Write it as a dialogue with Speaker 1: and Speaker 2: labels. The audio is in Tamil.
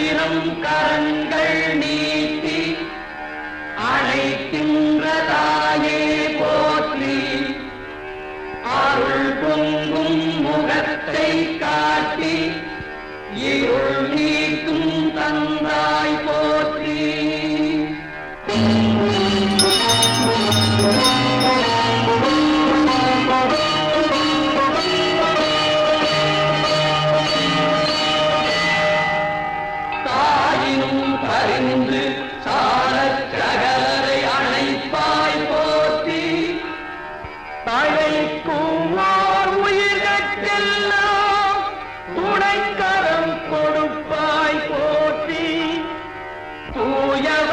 Speaker 1: ஆயிரம் கரங்கள். பறிந்து சாரச் சகலரை அணைப்பாய் போற்றி. தழைக்கும் உயிர்கெல்லாம் துணைக்கரம் கொடுப்பாய் போற்றி. தூய